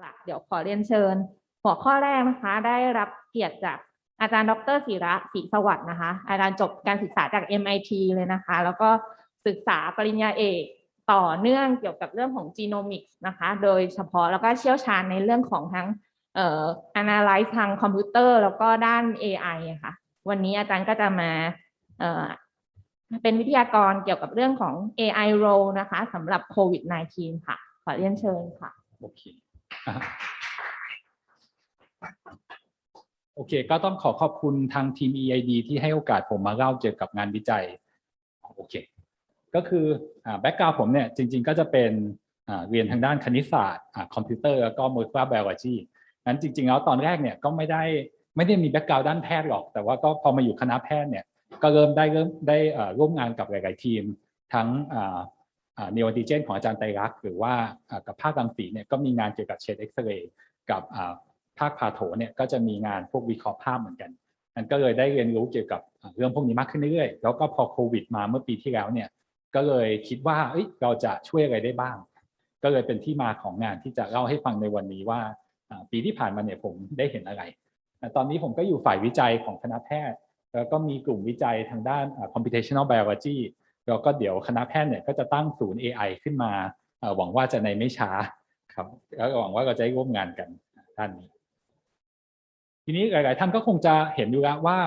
หลัก เดี๋ยวขอเรียนเชิญ หัวข้อแรกนะคะ ได้รับเกียรติจากอาจารย์ดรศิระศรีสวัสดิ์นะคะ อาจารย์จบการศึกษาจาก MIT เลยนะคะ แล้วก็ศึกษาปริญญาเอกต่อเนื่องเกี่ยวกับเรื่องของจีโนมิกส์นะคะ โดยเฉพาะแล้วก็เชี่ยวชาญในเรื่องของทั้งเอ่อ analyze ทางคอมพิวเตอร์ แล้วก็ด้าน AI ะค่ะ วันนี้อาจารย์ก็จะมาเอ่อเป็นวิทยากรเกี่ยวกับเรื่องของ AI role นะคะสำหรับโควิด -19 ค่ะ ขอเรียนเชิญค่ะ โอเค โอเค ก็ต้องขอขอบคุณทางทีม EID ที่ให้โอกาสผมมาเล่าเกี่ยวกับงานวิจัย โอเค ก็คือแบ็กกราวผมเนี่ยจริง ๆ ก็จะเป็นเรียนทางด้านคณิตศาสตร์คอมพิวเตอร์แล้วก็ molecular biology นั้นจริง ๆ แล้วตอนแรกเนี่ยก็ไม่ได้ไม่ได้มีแบ็กกราวด้านแพทย์หรอก แต่ว่าก็พอมาอยู่คณะแพทย์เนี่ยก็เริ่มได้เริ่มได้ร่วมงานกับหลาย ๆ ทีม ทั้ง เนโอดิเจนของอาจารย์ไตรรักษ์หรือว่ากับภาครังสีเนี่ยก็มีงานเกี่ยวกับเชดเอ็กซเรย์กับภาคพาโถเนี่ยก็จะมีงานพวกวิเคราะห์ภาพเหมือนกันมันก็เลยได้เรียนรู้เกี่ยวกับเรื่องพวกนี้มากขึ้นเรื่อยๆแล้วก็พอโควิดมาเมื่อปีที่แล้วเนี่ยก็เลยคิดว่าเเราจะช่วยอะไรได้บ้าง ก็เลยเป็นที่มาของงานที่จะเล่าให้ฟังในวันนี้ว่าปีที่ผ่านมาเนี่ยผมได้เห็นอะไร ตอนนี้ผมก็อยู่ฝ่ายวิจัยของคณะแพทย์ แล้วก็มีกลุ่มวิจัยทางด้าน computational biology แล้วก็เดี๋ยวคณะแพทย์เนี่ยก็จะตั้งศูนย์ AI ขึ้นมาหวังว่าจะในไม่ช้าครับแล้วหวังว่าเราจะได้ร่วมงานกันด้านนี้ ทีนี้หลาย ๆ ท่านก็คงจะเห็นอยู่แล้วว่า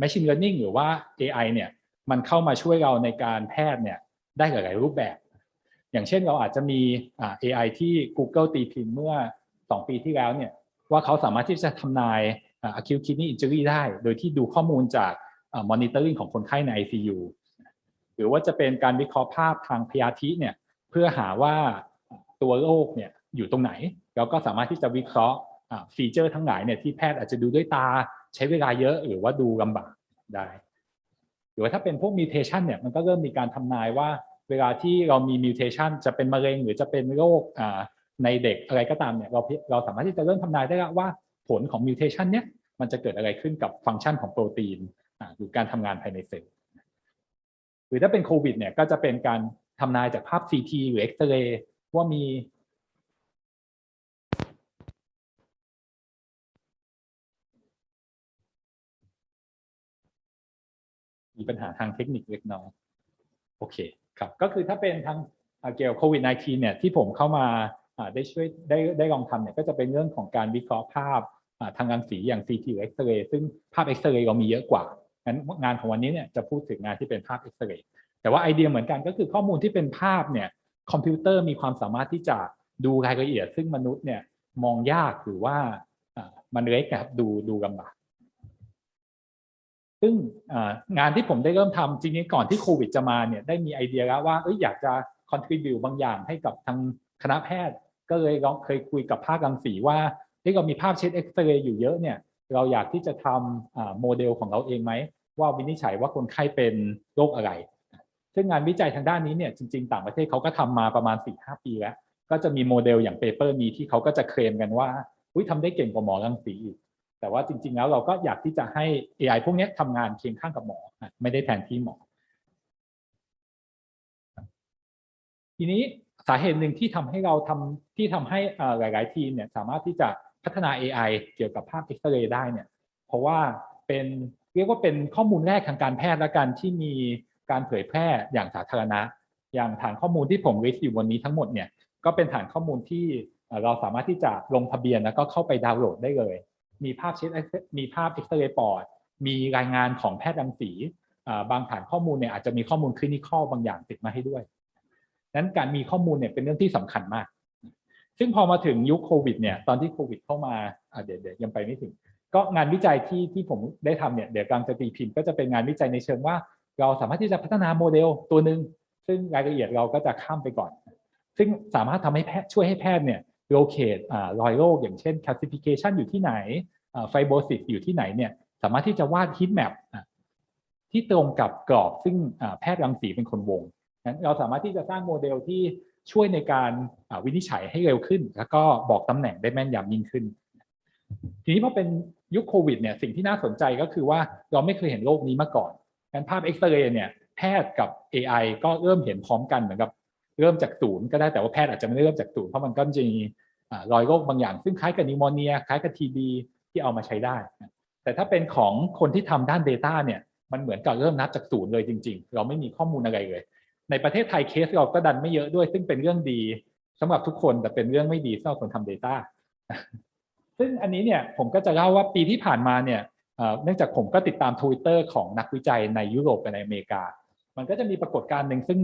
machine learning หรือว่า AI เนี่ยมันเข้ามาช่วยเราในการแพทย์เนี่ยได้หลาย ๆ รูปแบบ อย่างเช่นเราอาจจะมีอ่า AI ที่ Google ตีพิมพ์เมื่อ 2 ปีที่แล้วเนี่ยว่าเขาสามารถที่จะทำนายอ่า acute kidney injury ได้ โดยที่ดูข้อมูลจากอ่า monitoring ของคนไข้ใน ICU หรือว่าจะเป็นการวิเคราะห์ภาพทางพยาธิเนี่ยเพื่อหาว่าตัวโรคเนี่ยอยู่ตรงไหน แล้วก็สามารถที่จะวิเคราะห์ฟีเจอร์ทั้งหลายเนี่ยที่แพทย์อาจจะดูด้วยตาใช้เวลาเยอะหรือว่าดูลำบากได้ หรือว่าถ้าเป็นพวกมิวเทชันเนี่ยมันก็เริ่มมีการทำนายว่า เวลาที่เรามีมิวเทชันจะเป็นมะเร็งหรือจะเป็นโรคในเด็กอะไรก็ตามเนี่ยเราเราสามารถที่จะเริ่มทำนายได้แล้วว่าผลของมิวเทชันเนี่ยมันจะเกิดอะไรขึ้นกับฟังก์ชันของโปรตีนหรือการทำงานภายในเซลล์ หรือถ้าเป็นโควิดเนี่ยก็จะเป็นการทำนายจากภาพ CT หรือเอ็กซเรย์ว่ามีมีปัญหาทางเทคนิคเล็กน้อยโอเคครับก็คือถ้าเป็นทางเกี่ยวกับโควิด -19 เนี่ยที่ผมเข้ามาได้ช่วยได้ได้ลองทำเนี่ยก็จะเป็นเรื่องของการวิเคราะห์ภาพทางรังสีอย่าง CT หรือเอ็กซเรย์ซึ่งภาพเอ็กซเรย์เรามีเยอะกว่า งั้นงานของวันนี้เนี่ยจะพูดถึงงานที่เป็นภาพเอ็กซเรย์แต่ว่าไอเดียเหมือนกันก็คือข้อมูลที่เป็นภาพเนี่ยคอมพิวเตอร์มีความสามารถที่จะดูรายละเอียด ซึ่งมนุษย์เนี่ยมองยากหรือว่ามันเล็กครับดูดูลำบากซึ่งงานที่ผมได้เริ่มทำจริงๆก่อนที่โควิดจะมาเนี่ยได้มีไอเดียแล้วว่าเอยอยากจะ contribu บางอย่างให้กับทางคณะแพทย์ ก็เลยลองเคยคุยกับภาครังสีว่าที่เรามีภาพเช็ดเอ็กซเรย์อยู่เยอะเนี่ยเราอยากที่จะทำโมเดลของเราเองไหม ว่าวินิจฉัยว่าคนไข้เป็นโรคอะไร ซึ่งงานวิจัยทางด้านนี้เนี่ยจริงๆ ต่างประเทศเขาก็ทำมาประมาณ 4-5 ปีแล้ว ก็จะมีโมเดลอย่างเปเปอร์นี้ที่เขาก็จะเคลมกันว่าอุ้ยทำได้เก่งกว่าหมอรังสีอีก แต่ว่าจริง ๆ แล้วเราก็อยากที่จะให้ AI พวกนี้ทำงานเคียงข้างกับหมอ ไม่ได้แทนที่หมอ ทีนี้สาเหตุหนึ่งที่ทำให้เราทำที่ทำให้หลาย ๆ ทีมเนี่ยสามารถที่จะพัฒนา AI เกี่ยวกับภาพเอ็กซเรย์ได้เนี่ย เพราะว่าเป็น เรียกว่าเป็นข้อมูลแรกทางการแพทย์และกันที่มีการเผยแพร่อย่างสาธารณะ อย่างฐานข้อมูลที่ผมลิสต์อยู่วันนี้ทั้งหมดเนี่ยก็เป็นฐานข้อมูลที่เราสามารถที่จะลงทะเบียนแล้วก็เข้าไปดาวน์โหลดได้เลย มีภาพเช็ดมีภาพเอ็กซเรย์ปอด มีรายงานของแพทย์รังสีบางฐานข้อมูลเนี่ยอาจจะมีข้อมูลคลินิคอลบางอย่างติดมาให้ด้วยนั้นการมีข้อมูลเนี่ยเป็นเรื่องที่สำคัญมาก ซึ่งพอมาถึงยุคโควิดเนี่ยตอนที่โควิดเข้ามาเดี๋ยวยังไปไม่ถึง ก็งานวิจัยที่ที่ผมได้ทำเนี่ยเดี๋ยวกลางจะตีพิมพ์ก็จะเป็นงานวิจัยในเชิงว่า เราสามารถที่จะพัฒนาโมเดลตัวหนึ่งซึ่งรายละเอียดเราก็จะข้ามไปก่อน ซึ่งสามารถทำให้แพทย์ช่วยให้แพทย์เนี่ยโลเคตรอยโรคอย่างเช่น classification อยู่ที่ไหนไฟโบซิสอยู่ที่ไหนเนี่ยสามารถที่จะวาดฮิตแมปที่ตรงกับกรอบซึ่งแพทย์รังสีเป็นคนวงนั้นเราสามารถที่จะสร้างโมเดลที่ช่วยในการวินิจฉัยให้เร็วขึ้น แล้วก็บอกตำแหน่งได้แม่นยำยิ่งขึ้น ทีนี้พอเป็น ยุคโควิดเนี่ยสิ่งที่น่าสนใจก็คือว่าเราไม่เคยเห็นโรคนี้มาก่อนการภาพเอ็กซเรย์เนี่ยแพทย์กับ AI ก็เริ่มเห็นพร้อมกันเหมือนกับเริ่มจากศูนย์ก็ได้แต่ว่าแพทย์อาจจะไม่ได้เริ่มจากศูนย์เพราะมันก็จะมีรอยโรคบางอย่าง ซึ่งคล้ายกับนิโมเนียคล้ายกับทีบีที่เอามาใช้ได้ แต่ถ้าเป็นของคนที่ทำด้าน Data เนี่ยมันเหมือนกับเริ่มนับจากศูนย์เลยจริง ๆ เราไม่มีข้อมูลอะไรเลย ในประเทศไทยเคสเราก็ดันไม่เยอะด้วย ซึ่งเป็นเรื่องดีสำหรับทุกคนแต่เป็นเรื่องไม่ดีสำหรับคนทำ Data ซึ่งอันนี้เนี่ยผมก็จะเล่าว่าปีที่ผ่านมาเนี่ยเนื่องจากผมก็ติดตาม Twitter ของนักวิจัยในยุโรปกับในอเมริกา มันก็จะมีปรากฏการณ์หนึ่งซึ่ง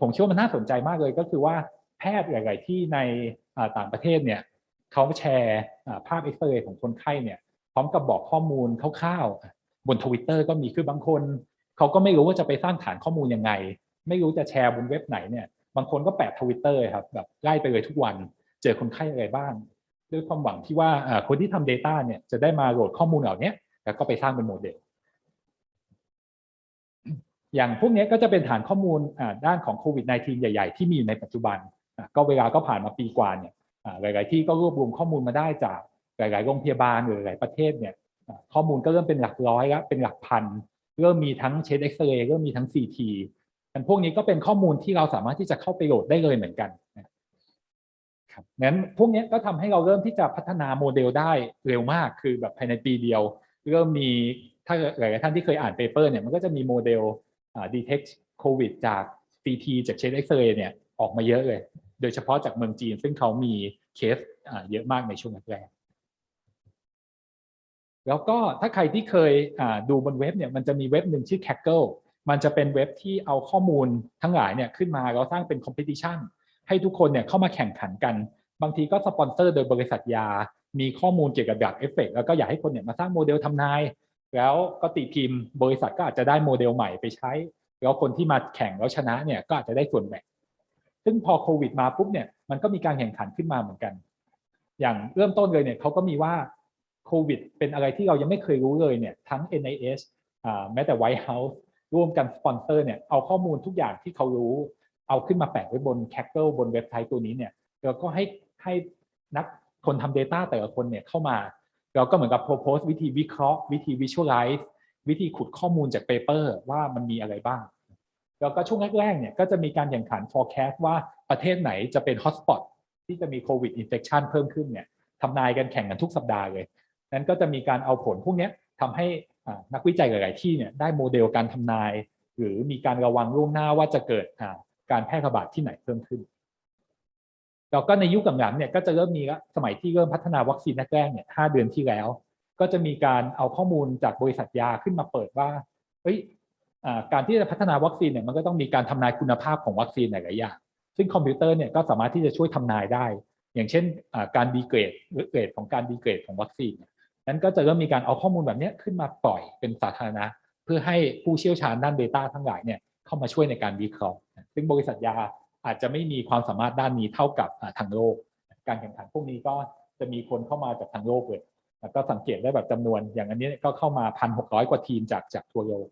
ผมเชื่อว่ามันน่าสนใจมากเลยก็คือว่าแพทย์หลาย ๆ ที่ในต่างประเทศเนี่ยเขาแชร์ภาพเอ็กซเรย์ของคนไข้เนี่ยพร้อมกับบอกข้อมูลคร่าวๆบนทวิตเตอร์ก็มีคือบางคนเขาก็ไม่รู้ว่าจะไปสร้างฐานข้อมูลยังไง ไม่รู้จะแชร์บนเว็บไหนเนี่ยบางคนก็แปะทวิตเตอร์ครับแบบไล่ไปเลยทุกวัน เจอคนไข้อะไรบ้าง ด้วยความหวังที่ว่าคนที่ทำ Data เนี่ยจะได้มาโหลดข้อมูลเหล่านี้แล้วก็ไปสร้างเป็นโมเดล อย่างพวกนี้ก็จะเป็นฐานข้อมูลด้านของโควิด -19 ใหญ่ๆ ที่มีอยู่ในปัจจุบัน ก็เวลาก็ผ่านมาปีกว่าเนี่ยหลาย ๆ ที่ก็รวบรวมข้อมูลมาได้จากหลาย ๆ โรงพยาบาลหรือหลายประเทศเนี่ยข้อมูลก็เริ่มเป็นหลักร้อยแล้วเป็นหลักพันเริ่มมีทั้งเช็ดเอ็กซเรย์เริ่มมีทั้ง CT อันพวกนี้ก็เป็นข้อมูลที่เราสามารถที่จะเข้าไปโหลดได้เลยเหมือนกัน ครับงั้นพวกนี้ก็ทำให้เราเริ่มที่จะพัฒนาโมเดลได้เร็วมาก คือแบบภายในปีเดียว เริ่มมีถ้าหลายท่านที่เคยอ่านเปเปอร์เนี่ยมันก็จะมีโมเดล detect โควิดจาก CT จากเชดเอ็กซเรย์เนี่ยออกมาเยอะเลย โดยเฉพาะจากเมืองจีน ซึ่งเขามีเคสเยอะมากในช่วงแรกแล้วก็ถ้าใครที่เคยดูบนเว็บเนี่ยมันจะมีเว็บหนึ่งชื่อ Kaggle มันจะเป็นเว็บที่เอาข้อมูลทั้งหลายเนี่ยขึ้นมาแล้วสร้างเป็นคอมเพ t ติชัน ให้ทุกคนเนี่ยเข้ามาแข่งขันกัน บางทีก็สปอนเซอร์โดยบริษัทยา มีข้อมูลเกี่ยวกับดักเอฟเฟกแล้วก็อยากให้คนเนี่ยมาสร้างโมเดลทำนาย แล้วก็ตีพิมพ์ บริษัทก็อาจจะได้โมเดลใหม่ไปใช้ แล้วคนที่มาแข่งแล้วชนะเนี่ยก็อาจจะได้ส่วนแบ่งซึ่งพอโควิดมาปุ๊บเนี่ยมันก็มีการแข่งขันขึ้นมาเหมือนกัน อย่างเริ่มต้นเลยเนี่ยเขาก็มีว่าโควิดเป็นอะไรที่เรายังไม่เคยรู้เลยเนี่ยทั้ง NIH อ่าแม้แต่ White House ร่วมกันสปอนเซอร์เนี่ยเอาข้อมูลทุกอย่างที่เขารู้ เอาขึ้นมาแปะไว้บน Kaggle บนเว็บไซต์ตัวนี้เนี่ยแล้วก็ให้ให้นักคนทำ Data แต่ละคนเนี่ยเข้ามาแล้วก็เหมือนกับ propose วิธีวิเคราะห์ วิธี visualize วิธีขุดข้อมูลจากเปเปอร์ว่ามันมีอะไรบ้าง แล้วก็ช่วงแรกๆเนี่ยก็จะมีการแข่งขัน forecast ว่าประเทศไหนจะเป็น hotspot ที่จะมีโควิด infection เพิ่มขึ้นเนี่ยทำนายกันแข่งกันทุกสัปดาห์เลย นั้นก็จะมีการเอาผลพวกนี้ทำให้นักวิจัยหลาย ๆ ที่เนี่ยได้โมเดลการทำนาย หรือมีการระวังล่วงหน้าว่าจะเกิดอ่า การแพร่ระบาดที่ไหนเพิ่มขึ้น แล้วก็ในยุคหลังๆเนี่ยก็จะเริ่มมีสมัยที่เริ่มพัฒนาวัคซีนแรกๆเนี่ยห้าเดือนที่แล้ว ก็จะมีการเอาข้อมูลจากบริษัทยาขึ้นมาเปิดว่าเฮ้ยการที่จะพัฒนาวัคซีนเนี่ยมันก็ต้องมีการทำนายคุณภาพของวัคซีนหลายๆอย่างซึ่งคอมพิวเตอร์เนี่ยก็สามารถที่จะช่วยทำนายได้ อย่างเช่นการดีเกรดหรือเกรดของการดีเกรดของวัคซีนนั้นก็จะเริ่มมีการเอาข้อมูลแบบนี้ขึ้นมาปล่อยเป็นสาธารณะ เพื่อให้ผู้เชี่ยวชาญด้าน Data ทั้งหลายเนี่ยเข้ามาช่วยในการวิเคราะห์ ซึ่งบริษัทยาอาจจะไม่มีความสามารถด้านนี้เท่ากับทางโลก การแข่งขันพวกนี้ก็จะมีคนเข้ามาจากทางโลกเลยแล้วก็สังเกตได้แบบจำนวน อย่างอันนี้ก็เข้ามาพันหกร้อยกว่าทีมจากจากทั่วโลก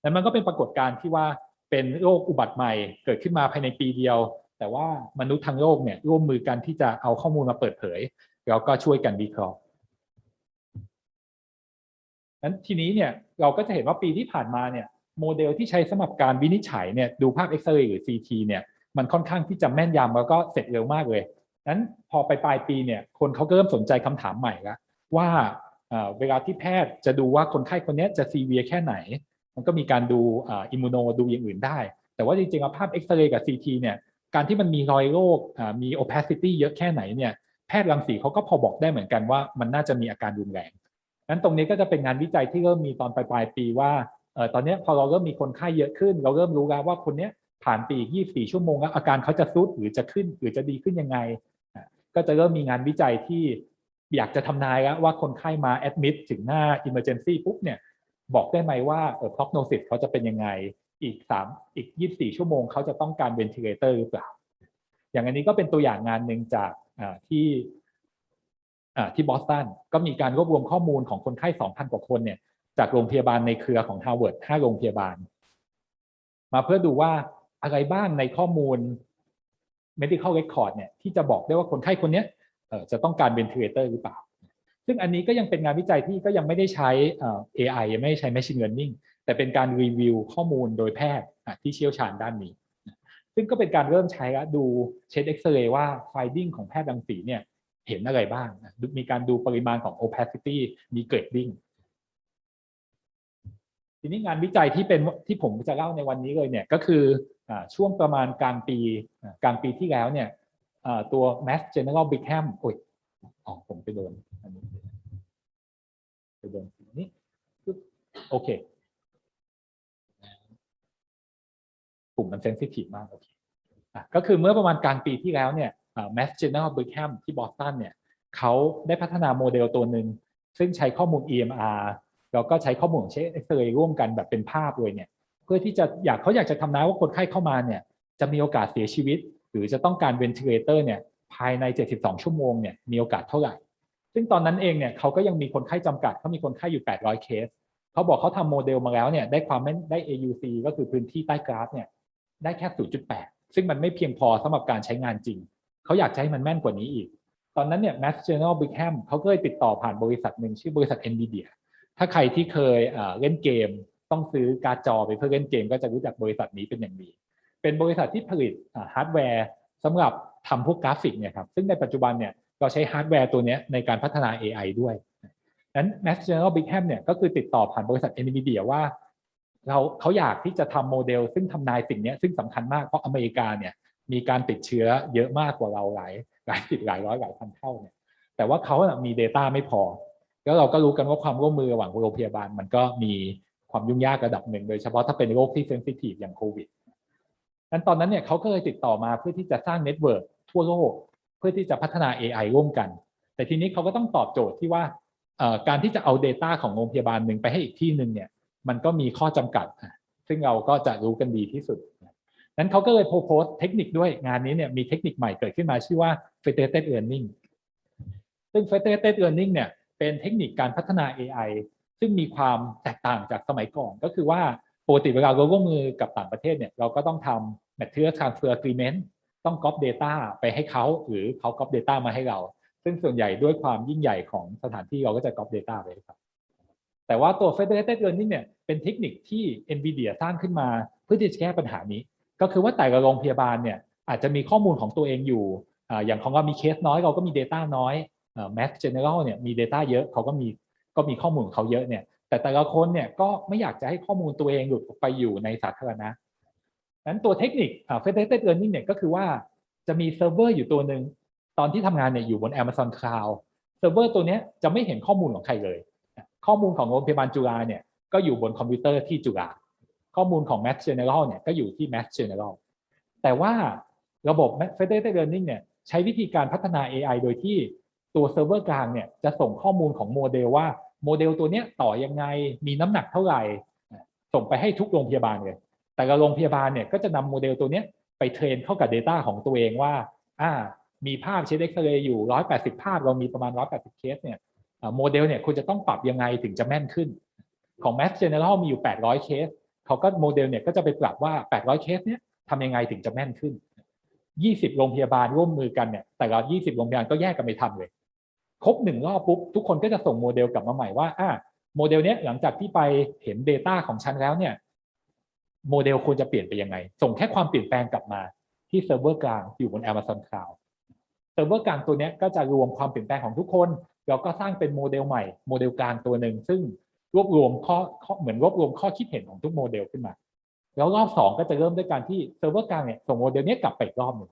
แล้วมันก็เป็นปรากฏการณ์ที่ว่าเป็นโรคอุบัติใหม่เกิดขึ้นมาภายในปีเดียว แต่ว่ามนุษย์ทั้งโลกเนี่ยร่วมมือกันที่จะเอาข้อมูลมาเปิดเผย แล้วก็ช่วยกันวิเคราะห์นั้นทีนี้เนี่ยเราก็จะเห็นว่าปีที่ผ่านมาเนี่ย โมเดลที่ใช้สำหรับการวินิจฉัยเนี่ยดูภาพเอ็กซเรย์หรือ CT เนี่ยมันค่อนข้างที่จะแม่นยำแล้วก็เสร็จเร็วมากเลยนั้นพอไปปลายปีเนี่ยคนเขาก็เริ่มสนใจคำถามใหม่ละว่าเวลาที่แพทย์จะดูว่าคนไข้คนนี้จะซีเวียแค่ไหน มันก็มีการดูอิมมูโนดูอย่างอื่นได้ แต่ว่าจริงๆภาพเอ็กซเรย์กับ CT เนี่ยการที่มันมีรอยโรคมี opacity เยอะแค่ไหนเนี่ยแพทย์รังสีเขาก็พอบอกได้เหมือนกันว่ามันน่าจะมีอาการรุนแรงนั้นตรงนี้ก็จะเป็นงานวิจัยที่เริ่มมีตอนปลายๆปีว่า ตอนนี้พอเราเริ่มมีคนไข้เยอะขึ้น เราเริ่มรู้แล้วว่าคนเนี้ยผ่านปีอีก 24 ชั่วโมงแล้วอาการเขาจะซุดหรือจะขึ้นหรือจะดีขึ้นยังไง ก็จะเริ่มมีงานวิจัยที่อยากจะทำนายแล้วว่าคนไข้มาแอดมิดถึงหน้า emergency ปุ๊บเนี่ยบอกได้ไหมว่าเออ prognosis เขาจะเป็นยังไงอีก 3 อีก 24 ชั่วโมงเขาจะต้องการ ventilator หรือเปล่า อย่างอันนี้ก็เป็นตัวอย่างงานหนึ่งจากที่ที่บอสตันก็มีการรวบรวมข้อมูลของคนไข้ 2,000 กว่าคนเนี่ย จากโรงพยาบาลในเครือของ Harvard 5โรงพยาบาล มาเพื่อดูว่าอะไรบ้างในข้อมูล medical record เนี่ยที่จะบอกได้ว่าคนไข้คนนี้จะต้องการ ventilator หรือเปล่า ซึ่งอันนี้ก็ยังเป็นงานวิจัยที่ก็ยังไม่ได้ใช้เอ่อ AI ยังไม่ได้ใช้ machine learning แต่เป็นการรีวิวข้อมูลโดยแพทย์ที่เชี่ยวชาญด้านนี้ ซึ่งก็เป็นการเริ่มใช้แล้วดูเช็ดเอ็กซเรย์ว่า finding ของแพทย์รังสีเนี่ยเห็นอะไรบ้าง มีการดูปริมาณของ opacity มี grading ทีนี้งานวิจัยที่เป็นที่ผมจะเล่าในวันนี้เลยเนี่ยก็คืออช่วงประมาณกลางปีกลางปีที่แล้วเนี่ยตัว Mass General Brigham โอ้ยอ๋อผมไปโดนอันนี้ไปโดนนี้โอเคกลุ่มมันเซนซิทีฟมากโอเคก็คือเมื่อประมาณกลางปีที่แล้วเนี่ย Mass General Brigham ที่บอสตันเนี่ยเขาได้พัฒนาโมเดลตัวหนึ่งซึ่งใช้ข้อมูล EMR แล้วก็ใช้ข้อมูลของเช็คเอ็กซเรย์ร่วมกันแบบเป็นภาพเลยเนี่ยเพื่อที่จะอยากเขาอยากจะทำนายว่าคนไข้เข้ามาเนี่ยจะมีโอกาสเสียชีวิต หรือจะต้องการเวนทิเลเตอร์เนี่ยภายใน 72 ชั่วโมงเนี่ยมีโอกาสเท่าไหร่ ซึ่งตอนนั้นเองเนี่ยเขาก็ยังมีคนไข้จำกัดเขามีคนไข้อยู่ 800 เคสเขาบอกเขาทำโมเดลมาแล้วเนี่ยได้ความแม่นได้ AUC ก็คือพื้นที่ใต้กราฟเนี่ยได้แค่ 0.8 ซึ่งมันไม่เพียงพอสำหรับการใช้งานจริง เขาอยากให้มันแม่นกว่านี้อีก ตอนนั้นเนี่ย Mass General Brigham เขาก็เลยติดต่อผ่านบริษัทหนึ่งชื่อบริษัท NVIDIA ถ้าใครที่เคยเล่นเกม ต้องซื้อการ์ดจอไปเพื่อเล่นเกม ก็จะรู้จักบริษัทนี้เป็นอย่างดีเป็นบริษัทที่ผลิตฮาร์ดแวร์สำหรับทำพวกกราฟิกเนี่ยครับซึ่งในปัจจุบันเนี่ยเราใช้ฮาร์ดแวร์ตัวนี้ในการพัฒนา AI ด้วยนั้น Mass General Brigham เนี่ยก็คือติดต่อผ่านบริษัท NVIDIA ว่าเราเขาอยากที่จะทำโมเดล ซึ่งทำนายสิ่งนี้ซึ่งสำคัญมากเพราะอเมริกาเนี่ยมีการติดเชื้อเยอะมากกว่าเราหลายหลายสิบหลายร้อยหลายพันเท่าเนี่ยแต่ว่าเขามี Data ไม่พอ แล้วเราก็รู้กันว่าความร่วมมือระหว่างโรงพยาบาล มันก็มีความยุ่งยากระดับหนึ่งโดยเฉพาะถ้าเป็นโรคที่เซนซิทีฟอย่างโควิดนั้นตอนนั้นเนี่ยเขาก็เลยติดต่อมาเพื่อที่จะสร้างเน็ตเวิร์กทั่วโลก เพื่อที่จะพัฒนา AI ร่วมกัน แต่ทีนี้เขาก็ต้องตอบโจทย์ที่ว่าการที่จะเอา Data ของโรงพยาบาลหนึ่งไปให้อีกที่หนึ่งเนี่ยมันก็มีข้อจำกัด ซึ่งเราก็จะรู้กันดีที่สุด นั้นเขาก็เลยโพสเทคนิคด้วยงานนี้เนี่ยมีเทคนิคใหม่เกิดขึ้นมาชื่อว่า federated learning ซึ่ง federated learning เนี่ย เป็นเทคนิคการพัฒนา AI ซึ่งมีความแตกต่างจากสมัยก่อน ก็คือว่าปกติเวลาเราร่วมมือกับต่างประเทศเนี่ยเราก็ต้องทำ material transfer agreement ต้อง copy data ไปให้เขาหรือเขา copy data มาให้เรา ซึ่งส่วนใหญ่ด้วยความยิ่งใหญ่ของสถานที่เราก็จะ copy data ไปครับ แต่ว่าตัว federated learning เนี่ยเป็นเทคนิคที่ NVIDIA สร้างขึ้นมาเพื่อที่จะแก้ปัญหานี้ ก็คือว่าแต่ละโรงพยาบาลเนี่ยอาจจะมีข้อมูลของตัวเองอยู่อ่าอย่างของเรามีเคสน้อยเราก็มี Data น้อย อ่า Mass General เนี่ยมี Data เยอะเขาก็มีก็มีข้อมูลของเขาเยอะเนี่ย แต่แต่ละคนเนี่ยก็ไม่อยากจะให้ข้อมูลตัวเองหลุดออกไปอยู่ในสาธารณะนั้นตัวเทคนิคอ่า federated learning เนี่ยก็คือว่าจะมีเซิร์ฟเวอร์อยู่ตัวหนึ่งตอนที่ทำงานเนี่ยอยู่บน Amazon Cloud เซิร์ฟเวอร์ตัวนี้จะไม่เห็นข้อมูลของใครเลย ข้อมูลของโรงพยาบาลจุฬาเนี่ยก็อยู่บนคอมพิวเตอร์ที่จุฬาข้อมูลของ Mass General เนี่ยก็อยู่ที่ Mass General แต่ว่าระบบ Federated Learning เนี่ยใช้วิธีการพัฒนา AI โดยที่ ตัวเซิร์ฟเวอร์กลางเนี่ยจะส่งข้อมูลของโมเดลว่าโมเดลตัวเนี้ยต่อยังไงมีน้ำหนักเท่าไหร่ ส่งไปให้ทุกโรงพยาบาลเลย แต่ละโรงพยาบาลเนี่ยก็จะนำโมเดลตัวเนี้ยไปเทรนเข้ากับ Data ของตัวเองว่าอ่ามีภาพเช็ดเอ็กซเรย์อยู่ 180 ภาพเรามีประมาณ 180 เคสเนี่ยโมเดลเนี่ยคุณจะต้องปรับยังไงถึงจะแม่นขึ้น ของ Mass General มีอยู่ 800 เคสเขาก็โมเดลเนี่ยก็จะไปปรับว่า 800 เคสเนี่ยทำยังไงถึงจะแม่นขึ้น 20 โรงพยาบาลร่วมมือกันเนี่ยแต่ละ 20 โรงพยาบาลก็แยกกันไปทำเลย ครบหนึ่งรอบปุ๊บทุกคนก็จะส่งโมเดลกลับมาใหม่ว่าอ่าโมเดลเนี้ยหลังจากที่ไปเห็น Data ของฉันแล้วเนี่ยโมเดลควรจะเปลี่ยนไปยังไง ส่งแค่ความเปลี่ยนแปลงกลับมาที่เซิร์ฟเวอร์กลางอยู่บน Amazon Cloud เซิร์ฟเวอร์กลางตัวนี้ก็จะรวมความเปลี่ยนแปลงของทุกคนเราก็สร้างเป็นโมเดลใหม่โมเดลกลางตัวหนึ่งซึ่งรวบรวมข้อขอเหมือนรวบรวมข้อคิดเห็นของทุกโมเดลขึ้นมา แล้วรอบสองก็จะเริ่มด้วยการที่เซิร์ฟเวอร์กลางเนี่ยส่งโมเดลนี้กลับไปอีกรอบหนึ่ง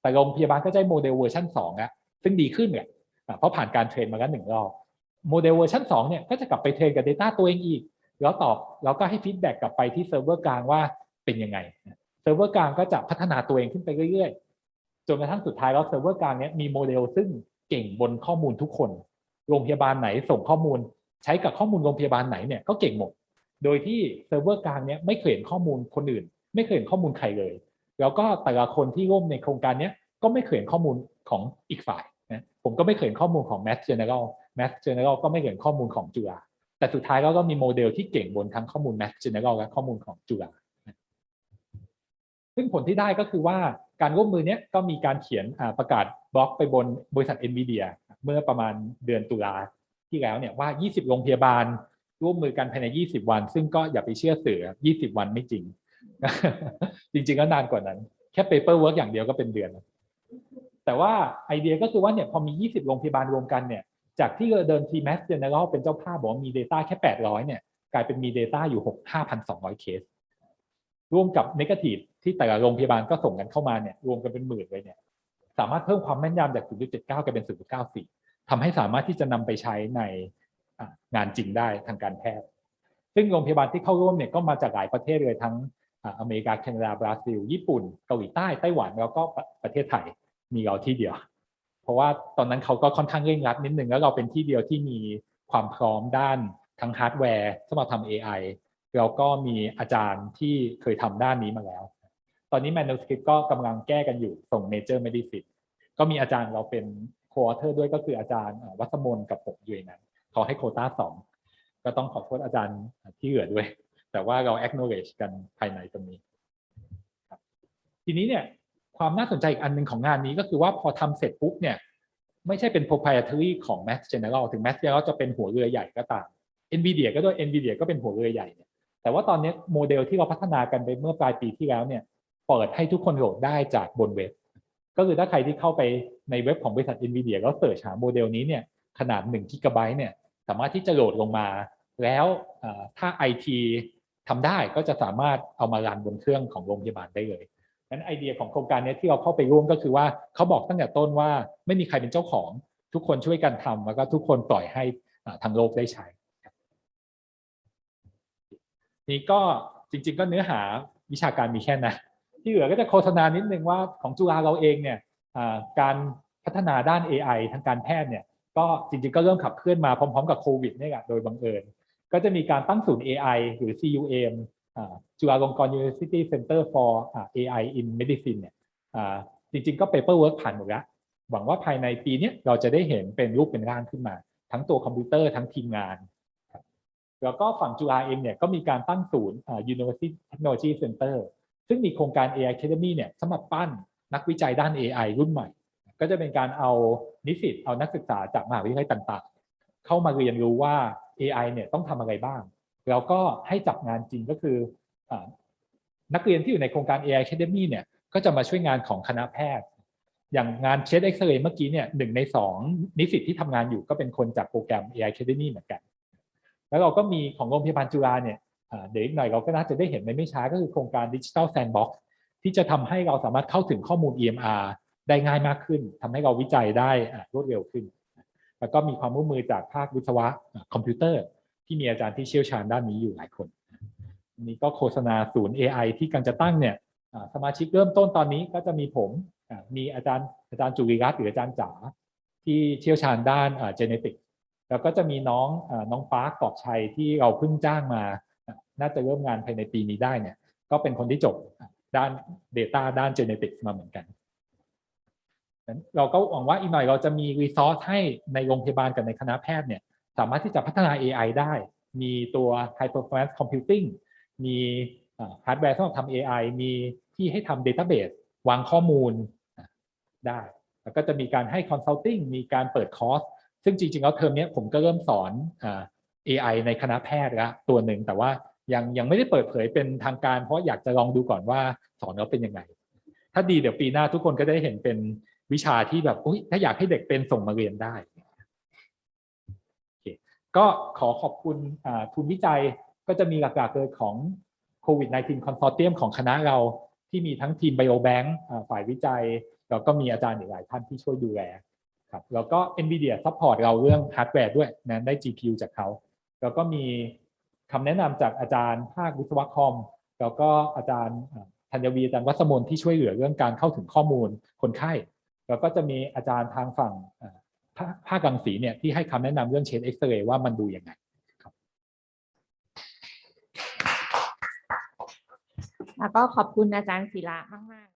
แต่โรงพยาบาลก็จะได้โมเดลเวอร์ชันสองอะซึ่งดีขึ้นเนี่ย เพราะผ่านการเทรนมาแล้วหนึ่งรอบโมเดลเวอร์ชันสองเนี่ยก็จะกลับไปเทรนกับ Data ตัวเองอีก แล้วตอบแล้วก็ให้ฟีดแบ็กกลับไปที่เซิร์ฟเวอร์กลางว่าเป็นยังไงเซิร์ฟเวอร์กลางก็จะพัฒนาตัวเองขึ้นไปเรื่อยๆ จนกระทั่งสุดท้ายแล้วเซิร์ฟเวอร์กลางเนี้ยมีโมเดลซึ่งเก่งบนข้อมูลทุกคน โรงพยาบาลไหนส่งข้อมูล ใช้กับข้อมูลโรงพยาบาลไหนเนี่ยก็เก่งหมด โดยที่เซิร์ฟเวอร์กลางเนี้ยไม่เคยเห็นข้อมูลคนอื่น ไม่เคยเห็นข้อมูลใครเลย แล้วก็แต่ละคนที่ร่วมในโครงการเนี้ยก็ไม่เคยเห็นข้อมูลของอีกฝ่าย ผมก็ไม่เคยเห็นข้อมูลของ Mass General Mass General ก็ไม่เคยเห็นข้อมูลของจุฬาแต่สุดท้ายแล้วก็มีโมเดลที่เก่งบนทั้งข้อมูล Mass General และข้อมูลของจุฬาซึ่งผลที่ได้ก็คือว่าการร่วมมือเนี้ยก็มีการเขียนประกาศบล็อกไปบนบริษัท NVIDIA เมื่อประมาณเดือนตุลาที่แล้วเนี่ยว่า 20 โรงพยาบาล ร่วมมือกันภายใน 20 วัน ซึ่งก็อย่าไปเชื่อสื่อ 20 วันไม่จริง จริงๆก็นานกว่านั้น แค่เปเปอร์เวิร์กอย่างเดียวก็เป็นเดือน แต่ว่าไอเดียก็คือว่าเนี่ยพอมี 20 โรงพยาบาลรวมกันเนี่ยจากที่เดินทีแมสเจเนอรัลเป็นเจ้าภาพบอกมี Data แค่ 800 เนี่ยกลายเป็นมี Data อยู่ 6 5,200 เคส ร่วมกับนกาทีฟที่แต่ละโรงพยาบาลก็ส่งกันเข้ามาเนี่ยรวมกันเป็นหมื่นเลยเนี่ยสามารถเพิ่มความแม่นยำจาก 0.79กลายเป็น 0.94ทำให้สามารถที่จะนำไปใช้ในงานจริงได้ทางการแพทย์ ซึ่งโรงพยาบาลที่เข้าร่วมเนี่ยก็มาจากหลายประเทศเลยทั้งอเมริกาแคนาดาบราซิล ญี่ปุ่น เกาหลีใต้ไต้หวันแล้วก็ประเทศไทย มีเราที่เดียว เพราะว่าตอนนั้นเขาก็ค่อนข้างเร่งรัดนิดนึงแล้วเราเป็นที่เดียวที่มีความพร้อมด้านทั้งฮาร์ดแวร์สำหรับทำ AI แล้วก็มีอาจารย์ที่เคยทำด้านนี้มาแล้ว ตอนนี้ manuscript ก็กำลังแก้กันอยู่ส่ง Major Medicine ก็มีอาจารย์เราเป็น co-author ด้วยก็คืออาจารย์วัสมนกับผมอยู่ในนั้นเขาให้โคต้าสองก็ต้องขอโทษอาจารย์ที่เหลือด้วย แต่ว่าเรา acknowledge กันภายในตรงนี้ ทีนี้เนี่ย ความน่าสนใจอีกอันหนึ่งของงานนี้ก็คือว่าพอทำเสร็จปุ๊บเนี่ยไม่ใช่เป็น proprietary ของ Max General ถึง Max General จะเป็นหัวเรือใหญ่ก็ตาม NVIDIA ก็ด้วย NVIDIA ก็เป็นหัวเรือใหญ่เนี่ยแต่ว่าตอนนี้โมเดลที่เราพัฒนากันไปเมื่อปลายปีที่แล้วเนี่ยเปิดให้ทุกคนโหลดได้จากบนเว็บ ก็คือถ้าใครที่เข้าไปในเว็บของบริษัท NVIDIA แล้วเสิร์ชหาโมเดลนี้เนี่ยขนาด1กิกะไบต์เนี่ยสามารถที่จะโหลดลงมา แล้วถ้า IT ทำได้ก็จะสามารถเอามารันบนเครื่องของโรงพยาบาลได้เลย นั้นไอเดียของโครงการนี้ที่เราเข้าไปร่วมก็คือว่าเขาบอกตั้งแต่ต้นว่าไม่มีใครเป็นเจ้าของ ทุกคนช่วยกันทำแล้วก็ทุกคนปล่อยให้ทางโลกได้ใช้นี่ก็จริง ๆ ก็เนื้อหาวิชาการมีแค่นั้นที่เหลือก็จะโฆษณานิดนึงว่าของจุฬาเราเองเนี่ยการพัฒนาด้าน AI ทางการแพทย์เนี่ยก็จริงๆ ก็เริ่มขับเคลื่อนมาพร้อม ๆ กับโควิดเนี่ยแหละโดยบังเอิญ ก็จะมีการตั้งศูนย์ AI หรือ CUM จุฬาลงกรณ์ University Center for AI in Medicine เนี่ยจริงๆก็ paperwork ผ่านหมดแล้ว หวังว่าภายในปีนี้เราจะได้เห็นเป็นรูปเป็นร่างขึ้นมา ทั้งตัวคอมพิวเตอร์ทั้งทีมงาน แล้วก็ฝั่งจุฬาเองเนี่ยก็มีการตั้งศูนย์ University Technology Center ซึ่งมีโครงการ AI Academy เนี่ยสำหรับปั้นนักวิจัยด้าน AI รุ่นใหม่ ก็จะเป็นการเอานิสิตเอานักศึกษาจากมหาวิทยาลัยต่างๆ เข้ามาเรียนรู้ว่า AI เนี่ยต้องทำอะไรบ้าง แล้วก็ให้จับงานจริงก็คืออนักเรียนที่อยู่ในโครงการ AI Academy เนี่ยก็จะมาช่วยงานของคณะแพทย์ อย่างงานเช็ดเอ็กซเรย์เมื่อกี้เนี่ยหนึ่งในสองนิสิตที่ทำงานอยู่ก็เป็นคนจากโปรแกรม AI Academy เหมือนกัน แล้วเราก็มีของโรงพยาบาลจุฬาเนี่ยเดี๋ยวอีกหน่อยเราก็น่าจะได้เห็นในไม่ช้าก็คือโครงการ Digital Sandbox ที่จะทำให้เราสามารถเข้าถึงข้อมูล EMR ได้ง่ายมากขึ้นทำให้เราวิจัยได้รวดเร็วขึ้น แล้วก็มีความร่วมมือจากภาควิศวะคอมพิวเตอร์ ที่มีอาจารย์ที่เชี่ยวชาญด้านนี้อยู่หลายคนนี้ก็โฆษณาศูนย์ AI ที่กำลังจะตั้งเนี่ยสมาชิกเริ่มต้นตอนนี้ก็จะมีผมมีอาจารย์อาจารย์จุริรัตน์หรืออาจารย์จ๋าที่เชี่ยวชาญด้านเจเนติกแล้วก็จะมีน้องอน้องปาร์คกอบชัยที่เราเพิ่งจ้างมา น่าจะเริ่มงานภายในปีนี้ได้เนี่ย ก็เป็นคนที่จบด้าน Data ด้าน Genetics มาเหมือนกัน เราก็หวังว่าอีกหน่อยเราจะมีรีซอสให้ในโรงพยาบาลกับในคณะแพทย์เนี่ย สามารถที่จะพัฒนา AI ได้ มีตัว High Performance Computing มีฮาร์ดแวร์สำหรับทำ AI มีที่ให้ทำ Database วางข้อมูลได้ แล้วก็จะมีการให้ Consulting มีการเปิดคอร์ส ซึ่งจริงๆแล้วเทอมนี้ผมก็เริ่มสอนอ AI ในคณะแพทย์ล้วตัวหนึ่งแต่ว่ายังยังไม่ได้เปิดเผยเป็นทางการ เพราะอยากจะลองดูก่อนว่าสอนแล้วเป็นยังไง ถ้าดีเดี๋ยวปีหน้าทุกคนก็ได้เห็นเป็นวิชาที่แบบถ้าอยากให้เด็กเป็นส่งมาเรียนได้ ก็ขอขอบคุณทุนวิจัยก็จะมีหลักๆเลยของโควิด -19 Consortium ของคณะเราที่มีทั้งทีม Biobank ฝ่ายวิจัย แล้วก็มีอาจารย์อีกหลายท่านที่ช่วยดูแลครับแล้วก็ NVIDIA support เราเรื่องฮาร์ดแวร์ด้วยนะได้ GPU จากเขา แล้วก็มีคำแนะนำจากอาจารย์ภาควิศวะคอม แล้วก็อาจารย์ธัญวีอาจารย์วัสมนที่ช่วยเหลือเรื่องการเข้าถึงข้อมูลคนไข้ แล้วก็จะมีอาจารย์ทางฝั่ง ภาคภาครังสีเนี่ยที่ให้คำแนะนำเรื่องเชนเอ็กซเรย์ว่ามันดูยังไงแล้วก็ขอบคุณอาจารย์ศิระมาก ๆ